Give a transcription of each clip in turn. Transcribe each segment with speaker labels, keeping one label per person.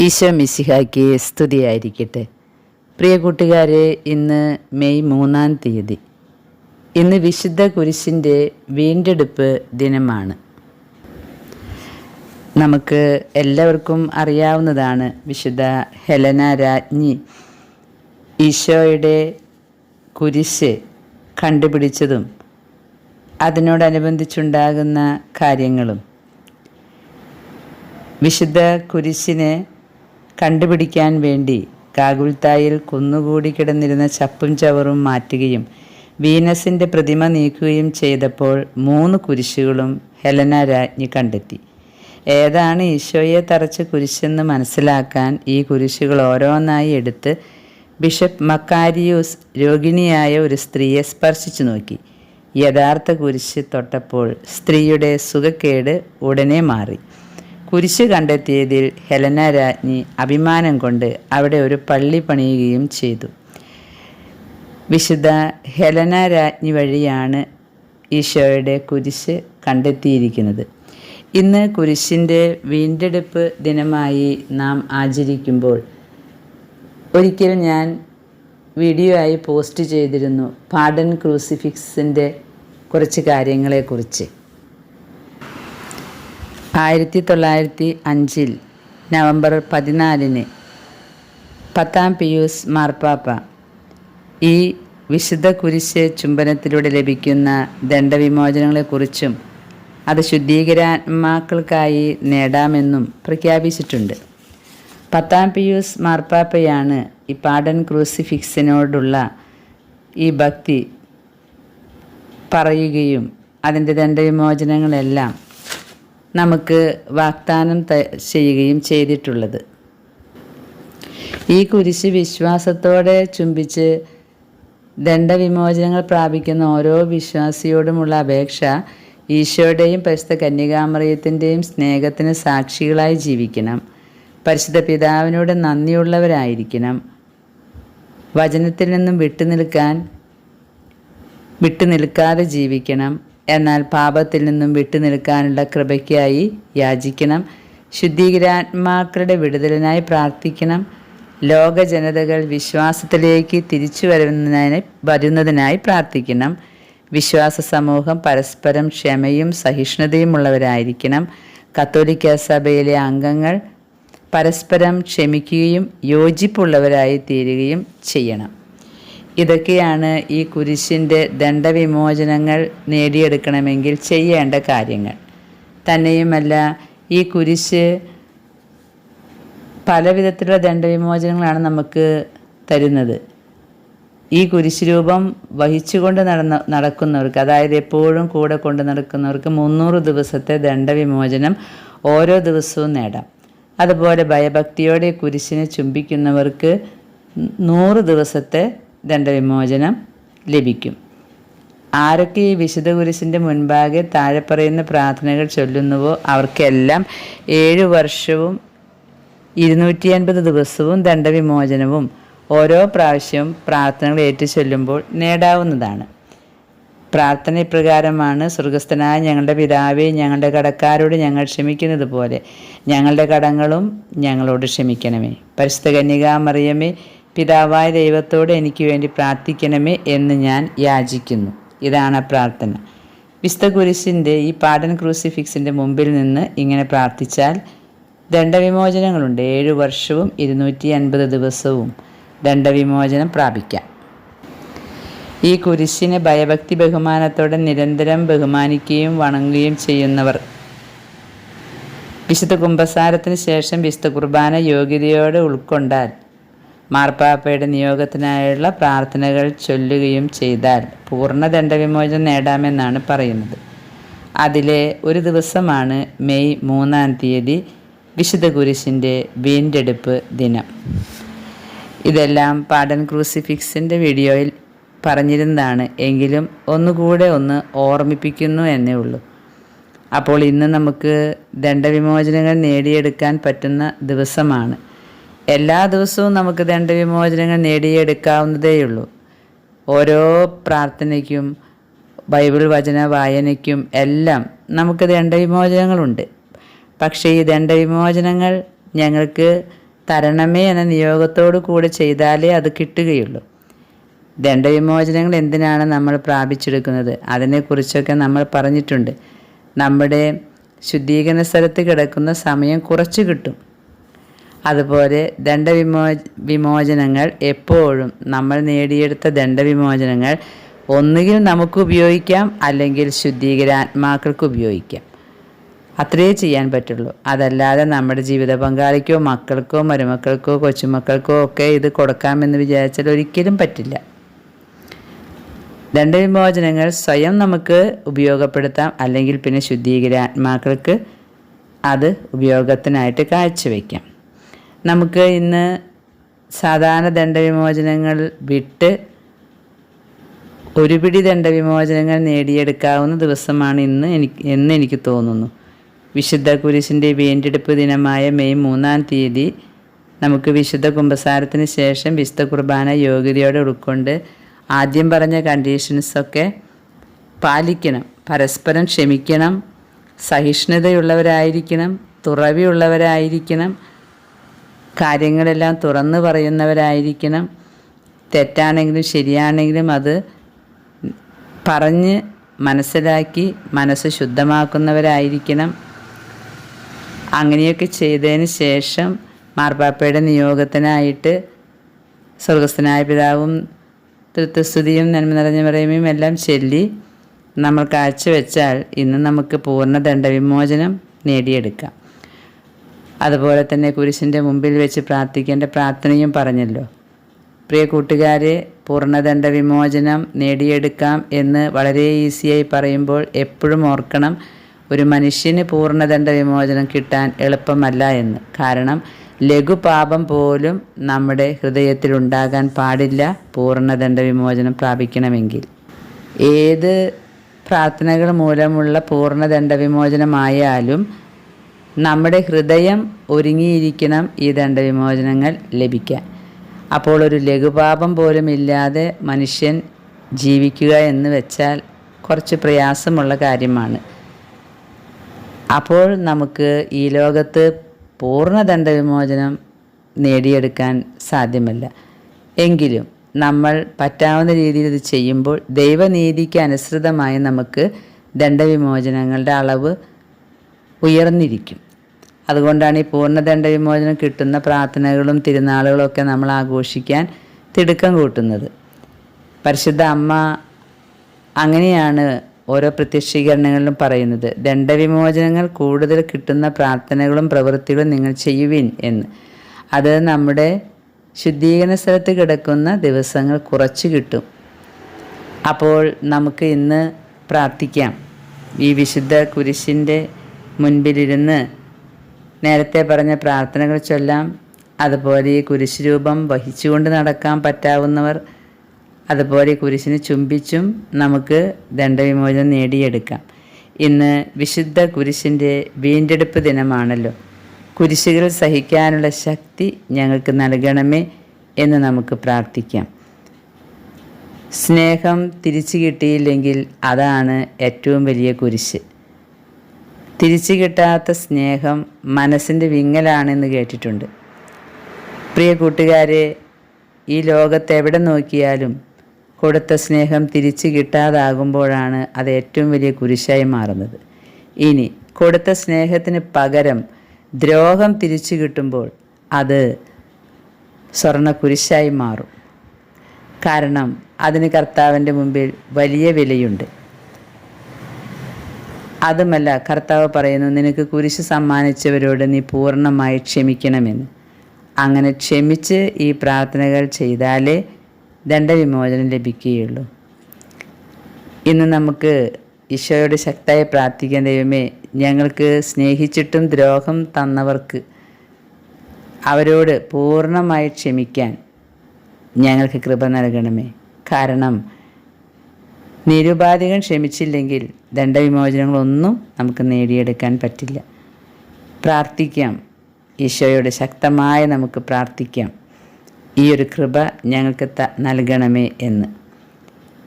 Speaker 1: ഈശോ മിശിഹായ്ക്ക് സ്തുതിയായിരിക്കട്ടെ. പ്രിയ കൂട്ടുകാരെ ഇന്ന് മെയ് മൂന്നാം തീയതി. ഇന്ന് വിശുദ്ധ കുരിശിന്റെ വീണ്ടെടുപ്പ് ദിനമാണ്. നമുക്ക് എല്ലാവർക്കും അറിയാവുന്നതാണ് വിശുദ്ധ ഹെലന രാജ്ഞി ഈശോയുടെ കുരിശ് കണ്ടുപിടിച്ചതും അതിനോടനുബന്ധിച്ചുണ്ടാകുന്ന കാര്യങ്ങളും. വിശുദ്ധ കുരിശിനെ കണ്ടുപിടിക്കാൻ വേണ്ടി കാകുൽത്തായിൽ കുന്നുകൂടി കിടന്നിരുന്ന ചപ്പും ചവറും മാറ്റുകയും വീനസിന്റെ പ്രതിമ നീക്കുകയും ചെയ്തപ്പോൾ മൂന്ന് കുരിശുകളും ഹെലന രാജ്ഞി കണ്ടെത്തി. ഏതാണ് ഈശോയെ തറച്ച കുരിശെന്ന് മനസ്സിലാക്കാൻ ഈ കുരിശുകൾ ഓരോന്നായി എടുത്ത് ബിഷപ്പ് മക്കാരിയൂസ് രോഗിണിയായ ഒരു സ്ത്രീയെ സ്പർശിച്ചു നോക്കി. യഥാർത്ഥ കുരിശ് തൊട്ടപ്പോൾ സ്ത്രീയുടെ സുഖക്കേട് ഉടനെ മാറി. കുരിശ് കണ്ടെത്തിയതിൽ ഹെലന രാജ്ഞി അഭിമാനം കൊണ്ട് അവിടെ ഒരു പള്ളി പണിയുകയും ചെയ്തു. വിശുദ്ധ ഹെലന രാജ്ഞി വഴിയാണ് ഈശോയുടെ കുരിശ് കണ്ടെത്തിയിരിക്കുന്നത്. ഇന്ന് കുരിശിന്റെ വീണ്ടെടുപ്പ് ദിനമായി നാം ആചരിക്കുമ്പോൾ ഒരിക്കൽ ഞാൻ വീഡിയോ ആയി പോസ്റ്റ് ചെയ്തിരുന്നു പാഡൻ ക്രൂസിഫിക്സിന്റെ കുറച്ച് കാര്യങ്ങളെക്കുറിച്ച്. ആയിരത്തി തൊള്ളായിരത്തി അഞ്ചിൽ നവംബർ പതിനാലിന് പത്താം പിയൂസ് മാർപ്പാപ്പ ഈ വിശുദ്ധ കുരിശ് ചുംബനത്തിലൂടെ ലഭിക്കുന്ന ദണ്ഡവിമോചനങ്ങളെക്കുറിച്ചും അത് ശുദ്ധീകരാത്മാക്കൾക്കായി നേടാമെന്നും പ്രഖ്യാപിച്ചിട്ടുണ്ട്. പത്താം പിയൂസ് മാർപ്പാപ്പയാണ് ഈ പാഡൻ ക്രൂസിഫിക്സിനോടുള്ള ഈ ഭക്തി പറയുകയും അതിന്റെ ദണ്ഡവിമോചനങ്ങളെല്ലാം നമുക്ക് വാഗ്ദാനം ചെയ്യുകയും ചെയ്തിട്ടുള്ളത്. ഈ കുരിശ് വിശ്വാസത്തോടെ ചുംബിച്ച് ദണ്ഡവിമോചനങ്ങൾ പ്രാപിക്കുന്ന ഓരോ വിശ്വാസിയോടുമുള്ള അപേക്ഷ ഈശോയുടെയും പരിശുദ്ധ കന്യകാമറിയത്തിന്റെയും സ്നേഹത്തിന് സാക്ഷികളായി ജീവിക്കണം. പരിശുദ്ധ പിതാവിനോട് നന്ദിയുള്ളവരായിരിക്കണം. വചനത്തിൽ നിന്നും വിട്ടുനിൽക്കാൻ വിട്ടുനിൽക്കാതെ ജീവിക്കണം. എന്നാൽ പാപത്തിൽ നിന്നും വിട്ടുനിൽക്കാനുള്ള കൃപയ്ക്കായി യാചിക്കണം. ശുദ്ധീകരാത്മാക്കളുടെ വിടുതലിനായി പ്രാർത്ഥിക്കണം. ലോക ജനതകൾ വിശ്വാസത്തിലേക്ക് തിരിച്ചു വരുന്നതിനായി വരുന്നതിനായി പ്രാർത്ഥിക്കണം. വിശ്വാസ സമൂഹം പരസ്പരം ക്ഷമയും സഹിഷ്ണുതയും ഉള്ളവരായിരിക്കണം കത്തോലിക്ക സഭയിലെ അംഗങ്ങൾ പരസ്പരം ക്ഷമിക്കുകയും യോജിപ്പുള്ളവരായി തീരുകയും ചെയ്യണം. ഇതൊക്കെയാണ് ഈ കുരിശിന്റെ ദണ്ഡവിമോചനങ്ങൾ നേടിയെടുക്കണമെങ്കിൽ ചെയ്യേണ്ട കാര്യങ്ങൾ. തന്നെയുമല്ല ഈ കുരിശ് പല വിധത്തിലുള്ള ദണ്ഡവിമോചനങ്ങളാണ് നമുക്ക് തരുന്നത്. ഈ കുരിശ് രൂപം വഹിച്ചുകൊണ്ട് നടന്ന നടക്കുന്നവർക്ക് അതായത് എപ്പോഴും കൂടെ കൊണ്ട് നടക്കുന്നവർക്ക് മുന്നൂറ് ദിവസത്തെ ദണ്ഡവിമോചനം ഓരോ ദിവസവും നേടാം. അതുപോലെ ഭയഭക്തിയോടെ കുരിശിനെ ചുംബിക്കുന്നവർക്ക് നൂറ് ദിവസത്തെ ദണ്ഡവിമോചനം ലഭിക്കും. ആരൊക്കെ ഈ വിശുദ്ധ കുരിശിന്റെ മുൻപാകെ താഴെ പറയുന്ന പ്രാർത്ഥനകൾ ചൊല്ലുന്നുവോ അവർക്കെല്ലാം ഏഴു വർഷവും ഇരുന്നൂറ്റി അൻപത് ദിവസവും ദണ്ഡവിമോചനവും ഓരോ പ്രാവശ്യവും പ്രാർത്ഥനകൾ ഏറ്റു ചൊല്ലുമ്പോൾ നേടാവുന്നതാണ്. പ്രാർത്ഥന ഇപ്രകാരമാണ് സ്വർഗസ്ഥനായ ഞങ്ങളുടെ പിതാവെ ഞങ്ങളുടെ കടക്കാരോട് ഞങ്ങൾ ക്ഷമിക്കുന്നത് പോലെ ഞങ്ങളുടെ കടങ്ങളും ഞങ്ങളോട് ക്ഷമിക്കണമേ. പരിശുദ്ധ കന്യകാമറിയമേ പിതാവായ ദൈവത്തോട് എനിക്ക് വേണ്ടി പ്രാർത്ഥിക്കണമേ എന്ന് ഞാൻ യാചിക്കുന്നു. ഇതാണ് പ്രാർത്ഥന. വിശുദ്ധ കുരിശിന്റെ ഈ പാടൻ ക്രൂസിഫിക്സിന്റെ മുമ്പിൽ നിന്ന് ഇങ്ങനെ പ്രാർത്ഥിച്ചാൽ ദണ്ഡവിമോചനങ്ങളുണ്ട്. ഏഴു വർഷവും ഇരുന്നൂറ്റി അൻപത് ദിവസവും ദണ്ഡവിമോചനം പ്രാപിക്കാം. ഈ കുരിശിനെ ഭയഭക്തി ബഹുമാനത്തോടെ നിരന്തരം ബഹുമാനിക്കുകയും വണങ്ങുകയും ചെയ്യുന്നവർ. വിശുദ്ധ കുംഭസാരത്തിന് ശേഷം വിശുദ്ധ കുർബാന യോഗ്യതയോടെ ഉൾക്കൊണ്ടാൽ മാർപ്പാപ്പയുടെ നിയോഗത്തിനായുള്ള പ്രാർത്ഥനകൾ ചൊല്ലുകയും ചെയ്താൽ പൂർണ ദണ്ഡവിമോചനം നേടാമെന്നാണ് പറയുന്നത്. അതിലെ ഒരു ദിവസമാണ് മെയ് മൂന്നാം തീയതി വിശുദ്ധ കുരിശിന്റെ വീണ്ടെടുപ്പ് ദിനം. ഇതെല്ലാം പാടൻ ക്രൂസിഫിക്സിന്റെ വീഡിയോയിൽ പറഞ്ഞിരുന്നതാണ്. എങ്കിലും ഒന്നുകൂടെ ഒന്ന് ഓർമ്മിപ്പിക്കുന്നു എന്നേ ഉള്ളൂ. അപ്പോൾ ഇന്ന് നമുക്ക് ദണ്ഡവിമോചനങ്ങൾ നേടിയെടുക്കാൻ പറ്റുന്ന ദിവസമാണ്. എല്ലാ ദിവസവും നമുക്ക് ദണ്ഡവിമോചനങ്ങൾ നേടിയെടുക്കാവുന്നതേയുള്ളൂ. ഓരോ പ്രാർത്ഥനയ്ക്കും ബൈബിൾ വചന വായനയ്ക്കും എല്ലാം നമുക്ക് ദണ്ഡവിമോചനങ്ങളുണ്ട് പക്ഷേ ഈ ദണ്ഡവിമോചനങ്ങൾ ഞങ്ങൾക്ക് തരണമേ എന്ന നിയോഗത്തോടു കൂടി ചെയ്താലേ അത് കിട്ടുകയുള്ളൂ. ദണ്ഡവിമോചനങ്ങൾ എന്തിനാണ് നമ്മൾ പ്രാപിച്ചെടുക്കുന്നത്? അതിനെക്കുറിച്ചൊക്കെ നമ്മൾ പറഞ്ഞിട്ടുണ്ട്. നമ്മുടെ ശുദ്ധീകരണ സ്ഥലത്ത് കിടക്കുന്ന സമയം കുറച്ച് കിട്ടും. അതുപോലെ ദണ്ഡവിമോ വിമോചനങ്ങൾ എപ്പോഴും നമ്മൾ നേടിയെടുത്ത ദണ്ഡവിമോചനങ്ങൾ ഒന്നുകിൽ നമുക്ക് ഉപയോഗിക്കാം അല്ലെങ്കിൽ ശുദ്ധീകരാത്മാക്കൾക്ക് ഉപയോഗിക്കാം. അത്രയേ ചെയ്യാൻ പറ്റുള്ളൂ. അതല്ലാതെ നമ്മുടെ ജീവിത പങ്കാളിക്കോ മക്കൾക്കോ മരുമക്കൾക്കോ കൊച്ചുമക്കൾക്കോ ഒക്കെ ഇത് കൊടുക്കാമെന്ന് വിചാരിച്ചാൽ ഒരിക്കലും പറ്റില്ല. ദണ്ഡവിമോചനങ്ങൾ സ്വയം നമുക്ക് ഉപയോഗപ്പെടുത്താം അല്ലെങ്കിൽ പിന്നെ ശുദ്ധീകരാത്മാക്കൾക്ക് അത് ഉപയോഗത്തിനായിട്ട് കാഴ്ചവെക്കാം. നമുക്ക് ഇന്ന് സാധാരണ ദണ്ഡവിമോചനങ്ങൾ വിട്ട് ഒരു പിടി ദണ്ഡവിമോചനങ്ങൾ നേടിയെടുക്കാവുന്ന ദിവസമാണ് ഇന്ന് എനിക്ക് എന്ന് എനിക്ക് തോന്നുന്നു. വിശുദ്ധ കുരിശിന്റെ വീണ്ടെടുപ്പ് ദിനമായ മെയ് മൂന്നാം തീയതി നമുക്ക് വിശുദ്ധ കുംഭസാരത്തിന് ശേഷം വിശുദ്ധ കുർബാന യോഗ്യതയോടെ ഉൾക്കൊണ്ട് ആദ്യം പറഞ്ഞ കണ്ടീഷൻസൊക്കെ പാലിക്കണം പരസ്പരം ക്ഷമിക്കണം സഹിഷ്ണുതയുള്ളവരായിരിക്കണം തുറവിയുള്ളവരായിരിക്കണം കാര്യങ്ങളെല്ലാം തുറന്നു പറയുന്നവരായിരിക്കണം. തെറ്റാണെങ്കിലും ശരിയാണെങ്കിലും അത് പറഞ്ഞ് മനസ്സിലാക്കി മനസ്സ് ശുദ്ധമാക്കുന്നവരായിരിക്കണം. അങ്ങനെയൊക്കെ ചെയ്തതിന് ശേഷം മാർപ്പാപ്പയുടെ നിയോഗത്തിനായിട്ട് സ്വർഗസ്ഥനായ പിതാവും തൃത്വസ്തുതിയും നന്മ നിറഞ്ഞ പറയുകയും എല്ലാം ചൊല്ലി നമ്മൾ കാഴ്ചവെച്ചാൽ ഇന്ന് നമുക്ക് പൂർണ ദണ്ഡവിമോചനം നേടിയെടുക്കാം. അതുപോലെ തന്നെ കുരിശിന്റെ മുമ്പിൽ വെച്ച് പ്രാർത്ഥിക്കേണ്ട പ്രാർത്ഥനയും പറഞ്ഞല്ലോ. പ്രിയ കൂട്ടുകാരെ പൂർണദണ്ഡ വിമോചനം നേടിയെടുക്കാം എന്ന് വളരെ ഈസിയായി പറയുമ്പോൾ എപ്പോഴും ഓർക്കണം ഒരു മനുഷ്യന് പൂർണദണ്ഡ വിമോചനം കിട്ടാൻ എളുപ്പമല്ല എന്ന്. കാരണം ലഘുപാപം പോലും നമ്മുടെ ഹൃദയത്തിൽ ഉണ്ടാകാൻ പാടില്ല പൂർണദണ്ഡ വിമോചനം പ്രാപിക്കണമെങ്കിൽ. ഏത് പ്രാർത്ഥനകൾ മൂലമുള്ള പൂർണദണ്ഡ വിമോചനമായാലും നമ്മുടെ ഹൃദയം ഒരുങ്ങിയിരിക്കണം ഈ ദണ്ഡവിമോചനങ്ങൾ ലഭിക്കാൻ. അപ്പോൾ ഒരു ലഘുപാപം പോലും ഇല്ലാതെ മനുഷ്യൻ ജീവിക്കുക എന്ന് വെച്ചാൽ കുറച്ച് പ്രയാസമുള്ള കാര്യമാണ്. അപ്പോൾ നമുക്ക് ഈ ലോകത്ത് പൂർണ ദണ്ഡവിമോചനം നേടിയെടുക്കാൻ സാധ്യമല്ല. എങ്കിലും നമ്മൾ പറ്റാവുന്ന രീതിയിൽ ഇത് ചെയ്യുമ്പോൾ ദൈവനീതിക്ക് അനുസൃതമായി നമുക്ക് ദണ്ഡവിമോചനങ്ങളുടെ അളവ് ഉയർന്നിരിക്കും. അതുകൊണ്ടാണ് ഈ പൂർണദണ്ഡ വിമോചനം കിട്ടുന്ന പ്രാർത്ഥനകളും തിരുനാളുകളും ഒക്കെ നമ്മൾ ആഘോഷിക്കാൻ തിടുക്കം കൂട്ടുന്നത്. പരിശുദ്ധ അമ്മ അങ്ങനെയാണ് ഓരോ പ്രത്യക്ഷീകരണങ്ങളിലും പറയുന്നത്. ദണ്ഡവിമോചനങ്ങൾ കൂടുതൽ കിട്ടുന്ന പ്രാർത്ഥനകളും പ്രവൃത്തികളും നിങ്ങൾ ചെയ്യുവിൻ എന്ന്. അത് നമ്മുടെ ശുദ്ധീകരണ സ്ഥലത്ത് കിടക്കുന്ന ദിവസങ്ങൾ കുറച്ച് കിട്ടും. അപ്പോൾ നമുക്ക് ഇന്ന് പ്രാർത്ഥിക്കാം. ഈ വിശുദ്ധ കുരിശിന്റെ മുൻപിലിരുന്ന് നേരത്തെ പറഞ്ഞ പ്രാർത്ഥനകൾ ചൊല്ലാം അതുപോലെ ഈ കുരിശ് രൂപം വഹിച്ചുകൊണ്ട് നടക്കാൻ പറ്റാവുന്നവർ അതുപോലെ കുരിശിന് ചുംബിച്ചും നമുക്ക് ദണ്ഡവിമോചനം നേടിയെടുക്കാം. ഇന്ന് വിശുദ്ധ കുരിശിന്റെ വീണ്ടെടുപ്പ് ദിനമാണല്ലോ. കുരിശുകൾ സഹിക്കാനുള്ള ശക്തി ഞങ്ങൾക്ക് നൽകണമേ എന്ന് നമുക്ക് പ്രാർത്ഥിക്കാം. സ്നേഹം തിരിച്ചു കിട്ടിയില്ലെങ്കിൽ അതാണ് ഏറ്റവും വലിയ കുരിശ്. തിരിച്ചു കിട്ടാത്ത സ്നേഹം മനസ്സിന്റെ വിങ്ങലാണെന്ന് കേട്ടിട്ടുണ്ട്. പ്രിയ കൂട്ടുകാരെ ഈ ലോകത്ത് എവിടെ നോക്കിയാലും കൊടുത്ത സ്നേഹം തിരിച്ചു കിട്ടാതാകുമ്പോഴാണ് അത് ഏറ്റവും വലിയ കുരിശായി മാറുന്നത്. ഇനി കൊടുത്ത സ്നേഹത്തിന് പകരം ദ്രോഹം തിരിച്ചു കിട്ടുമ്പോൾ അത് സ്വർണ കുരിശായി മാറും. കാരണം അതിന് കർത്താവിന്റെ മുമ്പിൽ വലിയ വിലയുണ്ട്. അതുമല്ല കർത്താവ് പറയുന്നു നിനക്ക് കുരിശ് സമ്മാനിച്ചവരോട് നീ പൂർണമായി ക്ഷമിക്കണമെന്ന്. അങ്ങനെ ക്ഷമിച്ച് ഈ പ്രാർത്ഥനകൾ ചെയ്താലേ ദണ്ഡവിമോചനം ലഭിക്കുകയുള്ളൂ. ഇന്ന് നമുക്ക് ഈശോയോട് ശക്തമായി പ്രാർത്ഥിക്കാൻ ദൈവമേ ഞങ്ങൾക്ക് സ്നേഹിച്ചിട്ടും ദ്രോഹം തന്നവർക്ക് അവരോട് പൂർണമായി ക്ഷമിക്കാൻ ഞങ്ങൾക്ക് കൃപ നൽകണമേ. കാരണം നിരുപാധികം ക്ഷമിച്ചില്ലെങ്കിൽ ദണ്ഡവിമോചനങ്ങളൊന്നും നമുക്ക് നേടിയെടുക്കാൻ പറ്റില്ല. പ്രാർത്ഥിക്കാം. ഈശോയോട് ശക്തമായി നമുക്ക് പ്രാർത്ഥിക്കാം. ഈ ഒരു കൃപ ഞങ്ങൾക്ക് നൽകണമേ എന്ന്.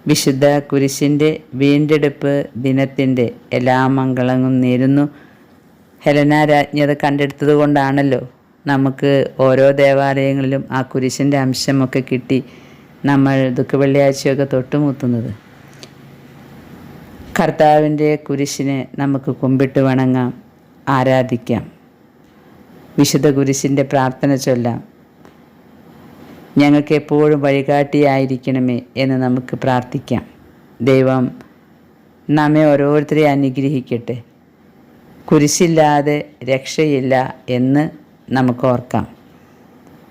Speaker 1: വിശുദ്ധ കുരിശിന്റെ വീണ്ടെടുപ്പ് ദിനത്തിന്റെ എല്ലാ മംഗളങ്ങളും നേരുന്നു. ഹെലന രാജ്ഞി കണ്ടെടുത്തത് കൊണ്ടാണല്ലോ നമുക്ക് ഓരോ ദേവാലയങ്ങളിലും ആ കുരിശിന്റെ അംശമൊക്കെ കിട്ടി നമ്മൾ ദുഃഖവെള്ളിയാഴ്ചയൊക്കെ തൊട്ടുമുത്തുന്നത് കർത്താവിന്റെ കുരിശിനെ നമുക്ക് കുമ്പിട്ട് വണങ്ങാം ആരാധിക്കാം. വിശുദ്ധ കുരിശിന്റെ പ്രാർത്ഥന ചൊല്ലാം. ഞങ്ങൾക്ക് എപ്പോഴും വഴികാട്ടിയായിരിക്കണമേ എന്ന് നമുക്ക് പ്രാർത്ഥിക്കാം. ദൈവം നമ്മെ ഓരോരുത്തരെ അനുഗ്രഹിക്കട്ടെ. കുരിശില്ലാതെ രക്ഷയില്ല എന്ന് നമുക്ക് ഓർക്കാം.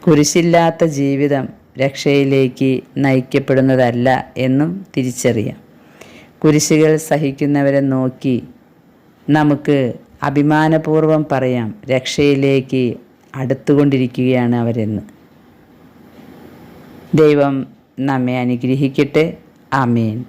Speaker 1: കുരിശില്ലാത്ത ജീവിതം രക്ഷയിലേക്ക് നയിക്കപ്പെടുന്നതല്ല എന്നും തിരിച്ചറിയാം. കുരിശുകൾ സഹിക്കുന്നവരെ നോക്കി നമുക്ക് അഭിമാനപൂർവം പറയാം രക്ഷയിലേക്ക് അടുത്തുകൊണ്ടിരിക്കുകയാണ് അവരെന്ന്. ദൈവം നമ്മെ അനുഗ്രഹിക്കട്ടെ. ആമേൻ.